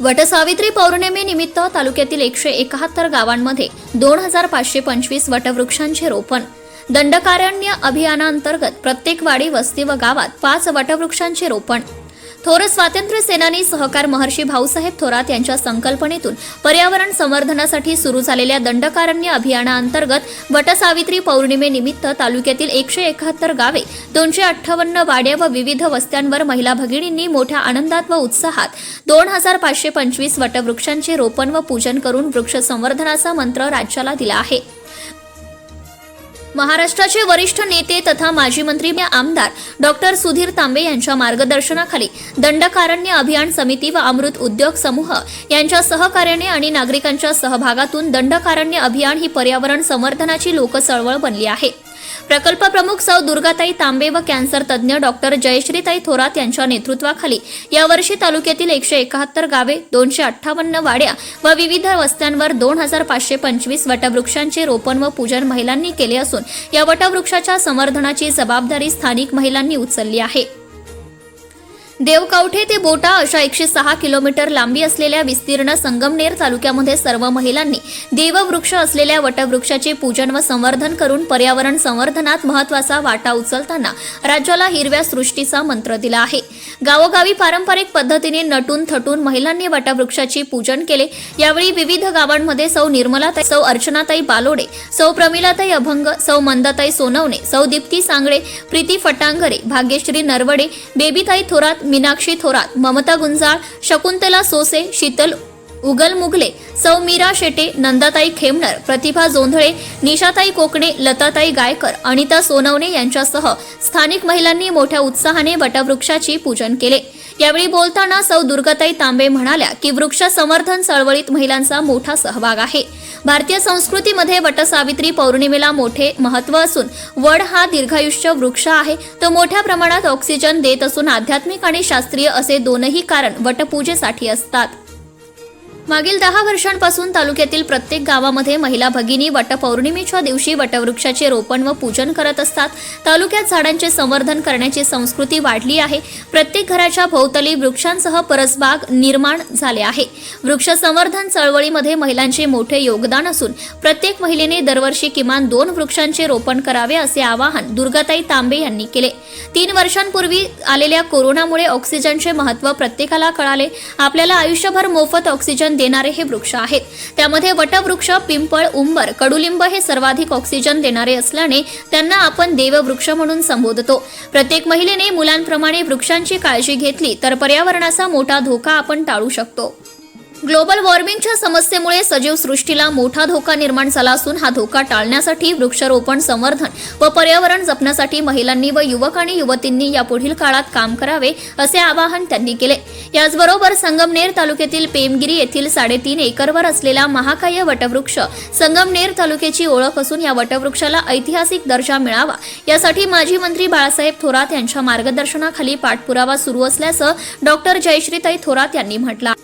वटसावित्री पौर्णिमेनिमित्त तालुक्यातील एकशे एकाहत्तर गावांमध्ये दोन हजार पाचशे पंचवीस वटवृक्षांचे रोपण. दंडकारण्य अभियानांतर्गत प्रत्येक वाडी वस्ती व गावात पाच वटवृक्षांचे रोपण. थोर स्वातंत्र्य सेनानी सहकार महर्षी भाऊसाहेब थोरात यांच्या संकल्पनेतून पर्यावरण संवर्धनासाठी सुरू झालेल्या दंडकारण्य अभियानाअंतर्गत वटसावित्री पौर्णिमेनिमित्त तालुक्यातील एकशे एकाहत्तर गावे दोनशे अठ्ठावन्न वाड्या व विविध वस्त्यांवर महिला भगिनींनी मोठ्या आनंदात व उत्साहात दोन हजार पाचशे पंचवीस वटवृक्षांचे रोपण व पूजन करून वृक्ष संवर्धनाचा मंत्र राज्याला दिला आहे. महाराष्ट्राचे वरिष्ठ नेते तथा माजी मंत्री आमदार डॉक्टर सुधीर तांबे यांच्या मार्गदर्शनाखाली दंडकारण्य अभियान समिती व अमृत उद्योग समूह यांच्या सहकार्याने आणि नागरिकांच्या सहभागातून दंडकारण्य अभियान ही पर्यावरण संवर्धनाची लोकचळवळ बनली आहे. प्रकल्प प्रमुख सौ दुर्गाताई तांबे व कॅन्सर तज्ज्ञ डॉक्टर जयश्रीताई थोरात यांच्या नेतृत्वाखाली यावर्षी तालुक्यातील एकशे एकाहत्तर गावे दोनशे अठ्ठावन्न वाड्या व विविध वस्त्यांवर दोन हजार पाचशे पंचवीस वटवृक्षांचे रोपण व पूजन महिलांनी केले असून या वटवृक्षाच्या संवर्धनाची जबाबदारी स्थानिक महिलांनी उचलली आहे. देवकावठे ते बोटा अशा एकशे सहा किलोमीटर लांबी असलेल्या विस्तीर्ण संगमनेर तालुक्यामध्ये सर्व महिलांनी देववृक्ष असलेल्या वटवृक्षाचे पूजन व संवर्धन करून पर्यावरण संवर्धनात महत्त्वाचा वाटा उचलताना राज्याला हिरव्या सृष्टीचा मंत्र दिला आहे. गावोगावी पारंपरिक पद्धतीने नटून थटून महिलांनी वटवृक्षाचे पूजन केले. यावेळी विविध गावांमध्ये सौ निर्मलाताई सौ अर्चनाताई बालोडे सौ प्रमिलाताई अभंग सौ मंदाताई सोनवणे सौ दीप्ती सांगळे प्रीती फटांगरे भाग्यश्री नरवडे बेबीताई थोरात मीनाक्षी थोरात ममता गुंजाळ शकुंतला सोसे शीतल उगल मुगले सौ मीरा शेटे नंदाताई खेमनर प्रतिभा जोंधळे निशाताई कोकणे लताताई गायकर अनिता सोनवणे यांच्यासह स्थानिक महिलांनी मोठ्या उत्साहाने वटवृक्षाची पूजन केले. यावेळी बोलताना सौ दुर्गाताई तांबे म्हणाल्या की वृक्ष संवर्धन चळवळीत महिलांचा मोठा सहभाग आहे. भारतीय संस्कृतीमध्ये वटसावित्री पौर्णिमेला मोठे महत्त्व असून वड हा दीर्घायुष्य वृक्ष आहे. तो मोठ्या प्रमाणात ऑक्सिजन देत असून आध्यात्मिक आणि शास्त्रीय असे दोनही कारण वटपूजेसाठी असतात. मागील दहा वर्षांपासून तालुक्यातील प्रत्येक गावामध्ये महिला भगिनी वटपौर्णिमेच्या दिवशी वटवृक्षाचे रोपण व पूजन करत असतात. तालुक्यात झाडांचे संवर्धन करण्याची संस्कृती वाढली आहे. प्रत्येक घराच्या भोवतली वृक्षांसह परसबाग निर्माण झाले आहे. वृक्ष संवर्धन चळवळीमध्ये महिलांचे मोठे योगदान असून प्रत्येक महिलेने दरवर्षी किमान दोन वृक्षांचे रोपण करावे असे आवाहन दुर्गाताई तांबे यांनी केले. तीन वर्षांपूर्वी आलेल्या कोरोनामुळे ऑक्सिजनचे महत्त्व प्रत्येकाला कळाले. आपल्याला आयुष्यभर मोफत ऑक्सिजन ऑक्सिजन देणारे हे वृक्ष आहेत. त्यामध्ये वटवृक्ष पिंपळ उंबर कडुलिंब हे सर्वाधिक ऑक्सिजन देणारे असल्याने त्यांना आपण देववृक्ष म्हणून संबोधतो. प्रत्येक महिलेने मुलांप्रमाणे वृक्षांची काळजी घेतली तर पर्यावरणाचा मोठा धोका आपण टाळू शकतो. ग्लोबल वॉर्मिंगच्या समस्येमुळे सजीव सृष्टीला मोठा धोका निर्माण झाला असून हा धोका टाळण्यासाठी वृक्षारोपण संवर्धन व पर्यावरण जपण्यासाठी महिलांनी व युवक आणि युवतींनी यापुढील काळात काम करावे असे आवाहन त्यांनी केले. याचबरोबर संगमनेर तालुक्यातील पेमगिरी येथील साडेतीन एकरवर असलेला महाकाय वटवृक्ष संगमनेर तालुक्याची ओळख असून या वटवृक्षाला ऐतिहासिक दर्जा मिळावा यासाठी माजी मंत्री बाळासाहेब थोरात यांच्या मार्गदर्शनाखाली पाठपुरावा सुरू असल्याचं डॉक्टर जयश्रीताई थोरात यांनी म्हटलं